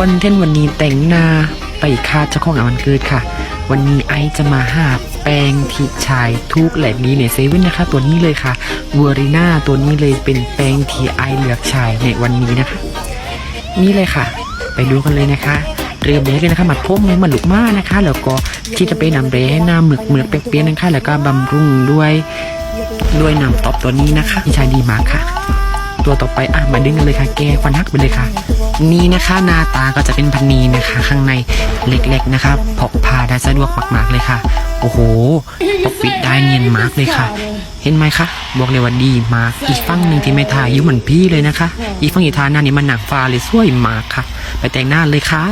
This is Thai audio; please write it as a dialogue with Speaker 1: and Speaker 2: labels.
Speaker 1: คอนเทนต์วันนี้แต่งหน้าไปคาดเจ้าของงานวันเกิดค่ะ วันนี้ไอจะมาหาแป้งที่ใช้ทุกแหล่นี้ในเซเว่นนะคะ ตัวนี้เลยค่ะเวอริน่าตัวนี้เลยเป็นแป้งที่ไอเลือกใช้ในวันนี้นะคะ นี่เลยค่ะ ไปดูกันเลยนะคะ เริ่มแรกเลยนะคะหมัดพมเลยหมัดลูกม้านะคะ แล้วก็ที่จะไปนำเรให้หน้าหมึกเหมือกเปียกๆนะคะ แล้วก็บำรุงด้วยด้วยน้ำตอบตัวนี้นะคะที่ใช้ดีมากค่ะ ตัวต่อไปอะมาดึงกันเลยค่ะ แกฟันหักไปเลยค่ะ นี้นะคะ หน้าตาก็จะเป็นพันนีนะคะ ข้างในเล็กๆนะคะพกพาได้สะดวกมากๆเลยค่ะ โอ้โหปกปิดได้เนียนมากเลยค่ะ เห็นไหมคะบอกเลยว่าดีมากอีกฝั่งหนึ่งที่ไม่ทายุเหมือนพี่เลยนะคะ อีกฝั่งอีทาหน้านี้มันหนักฟ้าเลยสวยมากค่ะ ไปแต่งหน้าเลยค่ะ